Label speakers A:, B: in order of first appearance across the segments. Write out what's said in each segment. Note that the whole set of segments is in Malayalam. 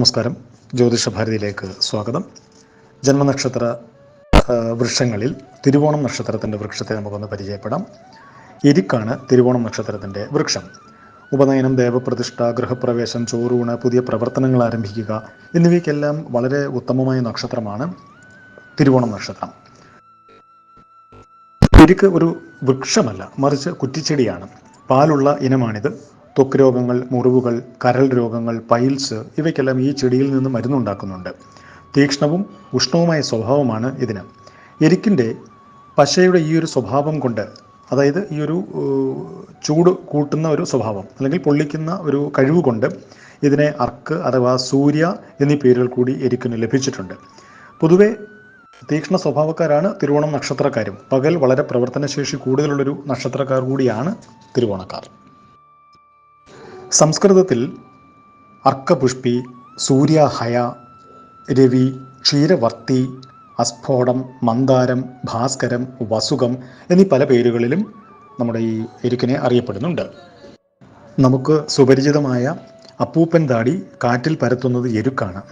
A: നമസ്കാരം. ജ്യോതിഷ ഭാരതിയിലേക്ക് സ്വാഗതം. ജന്മനക്ഷത്ര വൃക്ഷങ്ങളിൽ തിരുവോണം നക്ഷത്രത്തിന്റെ വൃക്ഷത്തെ നമുക്കൊന്ന് പരിചയപ്പെടാം. എരിക്കാണ് തിരുവോണം നക്ഷത്രത്തിന്റെ വൃക്ഷം. ഉപനയനം ദേവപ്രതിഷ്ഠ ഗൃഹപ്രവേശം ചോറൂണ് പുതിയ പ്രവർത്തനങ്ങൾ ആരംഭിക്കുക എന്നിവയ്ക്കെല്ലാം വളരെ ഉത്തമമായ നക്ഷത്രമാണ് തിരുവോണം നക്ഷത്രം. എരിക്ക് ഒരു വൃക്ഷമല്ല മറിച്ച് കുറ്റിച്ചെടിയാണ്. പാലുള്ള ഇനമാണിത്. ത്വക്ക് രോഗങ്ങൾ മുറിവുകൾ കരൾ രോഗങ്ങൾ പൈൽസ് ഇവയ്ക്കെല്ലാം ഈ ചെടിയിൽ നിന്ന് മരുന്നുണ്ടാക്കുന്നുണ്ട്. തീക്ഷ്ണവും ഉഷ്ണവുമായ സ്വഭാവമാണ് ഇതിന്. എരിക്കിന്റെ പശയുടെ ഈ ഒരു സ്വഭാവം കൊണ്ട് അതായത് ഈ ഒരു ചൂട് കൂട്ടുന്ന ഒരു സ്വഭാവം അല്ലെങ്കിൽ പൊള്ളിക്കുന്ന ഒരു കഴിവ് കൊണ്ട് ഇതിനെ അർക്ക് അഥവാ സൂര്യ എന്നീ പേരുകൾ കൂടി എരിക്കിന് ലഭിച്ചിട്ടുണ്ട്. പൊതുവെ തീക്ഷ്ണ സ്വഭാവക്കാരാണ് തിരുവോണം നക്ഷത്രക്കാരും. പകൽ വളരെ പ്രവർത്തനശേഷി കൂടുതലുള്ളൊരു നക്ഷത്രക്കാർ കൂടിയാണ് തിരുവോണക്കാർ. സംസ്കൃതത്തിൽ അർക്കപുഷ്പി സൂര്യഹയ രവി ക്ഷീരവർത്തി അസ്ഫോടം മന്ദാരം ഭാസ്കരം വസുകം എന്നീ പല പേരുകളിലും നമ്മുടെ ഈ എരുക്കിനെ അറിയപ്പെടുന്നുണ്ട്. നമുക്ക് സുപരിചിതമായ അപ്പൂപ്പൻ താടി കാറ്റിൽ പരത്തുന്നത് എരുക്കാണ്.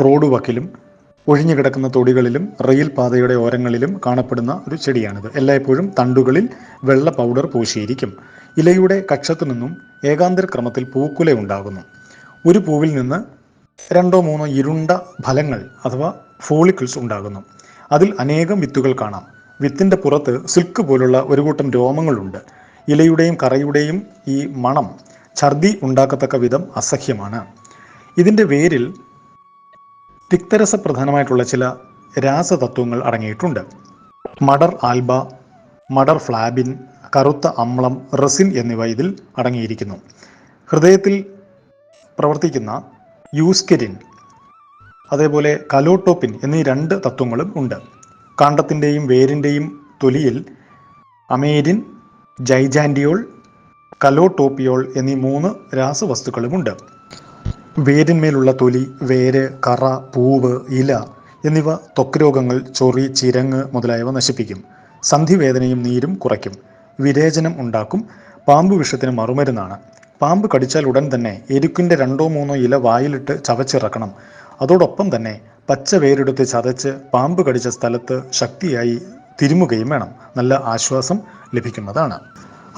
A: റോഡ് വക്കിലും ഒഴിഞ്ഞു കിടക്കുന്ന തൊടികളിലും റെയിൽ പാതയുടെ ഓരങ്ങളിലും കാണപ്പെടുന്ന ഒരു ചെടിയാണിത്. എല്ലായ്പ്പോഴും തണ്ടുകളിൽ വെള്ള പൗഡർ പൂശിയിരിക്കും. ഇലയുടെ കക്ഷത്തു നിന്നും ഏകാന്തര ക്രമത്തിൽ പൂക്കുല ഉണ്ടാകുന്നു. ഒരു പൂവിൽ നിന്ന് രണ്ടോ മൂന്നോ ഇരുണ്ട ഫലങ്ങൾ അഥവാ ഫോളിക്കിൾസ് ഉണ്ടാകുന്നു. അതിൽ അനേകം വിത്തുകൾ കാണാം. വിത്തിന്റെ പുറത്ത് സിൽക്ക് പോലുള്ള ഒരു കൂട്ടം രോമങ്ങളുണ്ട്. ഇലയുടെയും കറയുടെയും ഈ മണം ഛർദി ഉണ്ടാക്കത്തക്ക വിധം അസഹ്യമാണ്. ഇതിന്റെ വേരിൽ തിക്തരസപ്രധാനമായിട്ടുള്ള ചില രാസതത്വങ്ങൾ അടങ്ങിയിട്ടുണ്ട്. മഡർ ആൽബ മഡർ ഫ്ലാബിൻ കറുത്ത അമ്ലം റെസിൻ എന്നിവ ഇതിൽ അടങ്ങിയിരിക്കുന്നു. ഹൃദയത്തിൽ പ്രവർത്തിക്കുന്ന യൂസ്കെരിൻ അതേപോലെ കലോട്ടോപ്പിൻ എന്നീ രണ്ട് തത്വങ്ങളും ഉണ്ട്. കാണ്ടത്തിന്റെയും വേരിന്റെയും തൊലിയിൽ അമേരിൻ ജൈജാൻഡിയോൾ കലോട്ടോപ്പിയോൾ എന്നീ മൂന്ന് രാസവസ്തുക്കളുമുണ്ട്. വേരിന്മേലുള്ള തൊലി വേര് കറ പൂവ് ഇല എന്നിവ ത്വക്ക് രോഗങ്ങൾ ചൊറി ചിരങ്ങ് മുതലായവ നശിപ്പിക്കും. സന്ധിവേദനയും നീരും കുറയ്ക്കും. വിരേചനം ഉണ്ടാക്കും. പാമ്പ് വിഷത്തിന് മറുമരുന്നാണ്. പാമ്പ് കടിച്ചാൽ ഉടൻ തന്നെ എരുക്കിന്റെ രണ്ടോ മൂന്നോ ഇല വായിലിട്ട് ചവച്ചിറക്കണം. അതോടൊപ്പം തന്നെ പച്ച വേരെടുത്ത് ചതച്ച് പാമ്പ് കടിച്ച സ്ഥലത്ത് ശക്തിയായി തിരുമുകയും വേണം. നല്ല ആശ്വാസം ലഭിക്കുന്നതാണ്.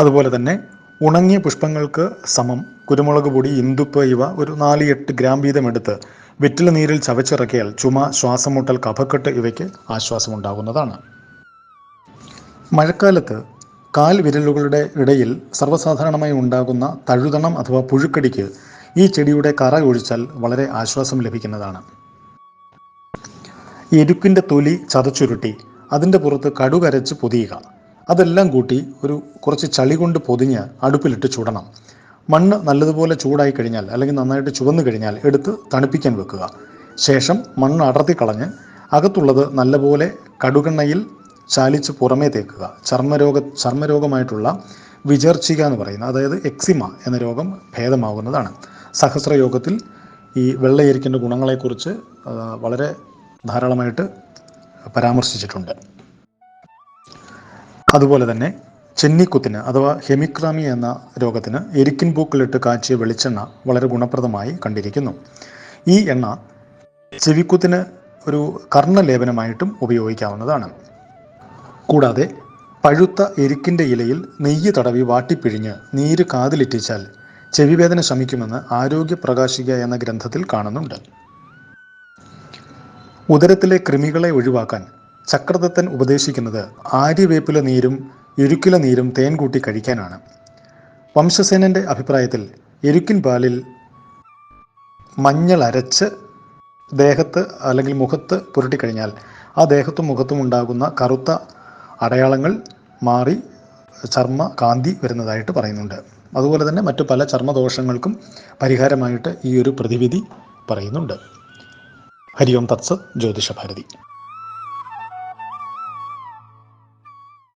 A: അതുപോലെ തന്നെ ഉണങ്ങിയ പുഷ്പങ്ങൾക്ക് സമം. കുരുമുളക് പൊടി ഇന്ദുപ്പ് ഇവ ഒരു നാല് എട്ട് ഗ്രാം വീതം എടുത്ത് വെറ്റില നീരിൽ ചവച്ചിറക്കിയാൽ ചുമ ശ്വാസമുട്ടൽ കഫക്കെട്ട് ഇവയ്ക്ക് ആശ്വാസമുണ്ടാകുന്നതാണ്. മഴക്കാലത്ത് കാൽ വിരലുകളുടെ ഇടയിൽ സർവസാധാരണമായി ഉണ്ടാകുന്ന തഴുതണം അഥവാ പുഴുക്കടിക്ക് ഈ ചെടിയുടെ കറ ഒഴിച്ചാൽ വളരെ ആശ്വാസം ലഭിക്കുന്നതാണ്. എരുക്കിന്റെ തൊലി ചതച്ചുരുട്ടി. അതിന്റെ പുറത്ത് കടുകരച്ച് പൊതിയുക. അതെല്ലാം കൂട്ടി ഒരു കുറച്ച് ചളി കൊണ്ട് പൊതിഞ്ഞ് അടുപ്പിലിട്ട് ചുടണം. മണ്ണ് നല്ലതുപോലെ ചൂടായി കഴിഞ്ഞാൽ അല്ലെങ്കിൽ നന്നായിട്ട് ചുവന്നു കഴിഞ്ഞാൽ എടുത്ത് തണുപ്പിക്കാൻ വെക്കുക. ശേഷം മണ്ണ് അടർത്തി കളഞ്ഞ് അകത്തുള്ളത് നല്ലപോലെ കടുകെണ്ണയിൽ ചാലിച്ച് പുറമേ തേക്കുക. ചർമ്മരോഗ ചർമ്മരോഗമായിട്ടുള്ള വിചർച്ചിക എന്ന് പറയുന്ന അതായത് എക്സിമ എന്ന രോഗം ഭേദമാകുന്നതാണ് സഹസ്രയോഗത്തിൽ ഈ വെള്ളയരിക്കിന്റെ ഗുണങ്ങളെക്കുറിച്ച് വളരെ ധാരാളമായിട്ട് പരാമർശിച്ചിട്ടുണ്ട്. അതുപോലെ തന്നെ ചെന്നിക്കുത്തിന് അഥവാ ഹെമിക്രാമി എന്ന രോഗത്തിന് എരിക്കിൻ പൂക്കളിട്ട് കാച്ചിയ വെളിച്ചെണ്ണ വളരെ ഗുണപ്രദമായി കണ്ടിരിക്കുന്നു. ഈ എണ്ണ ചെവിക്കുത്തിന് ഒരു കർണലേപനമായിട്ടും ഉപയോഗിക്കാവുന്നതാണ്. കൂടാതെ പഴുത്ത എരിക്കിന്റെ ഇലയിൽ നെയ്യ് തടവി വാട്ടിപ്പിഴിഞ്ഞ് നീര് കാതിലിറ്റിച്ചാൽ ചെവിവേദന ശമിക്കുമെന്ന് ആരോഗ്യ പ്രകാശിക എന്ന ഗ്രന്ഥത്തിൽ കാണുന്നുണ്ട്. ഉദരത്തിലെ കൃമികളെ ഒഴിവാക്കാൻ ചക്രദത്തൻ ഉപദേശിക്കുന്നത് ആര്യവേപ്പില നീരും എരുക്കില നീരും തേൻ കൂട്ടി കഴിക്കാനാണ്. വംശസേനന്റെ അഭിപ്രായത്തിൽ എരുക്കിൻ പാലിൽ മഞ്ഞൾ അരച്ച് ദേഹത്ത് അല്ലെങ്കിൽ മുഖത്ത് പുരട്ടിക്കഴിഞ്ഞാൽ ആ ദേഹത്തും മുഖത്തും ഉണ്ടാകുന്ന കറുത്ത അടയാളങ്ങൾ മാറി ചർമ്മ കാന്തി വരുന്നതായിട്ട് പറയുന്നുണ്ട്. അതുപോലെ തന്നെ മറ്റു പല ചർമ്മദോഷങ്ങൾക്കും പരിഹാരമായിട്ട് ഈ ഒരു പ്രതിവിധി പറയുന്നുണ്ട്. ഹരി ഓം തത്സത് ജ്യോതിഷ ഭാരതി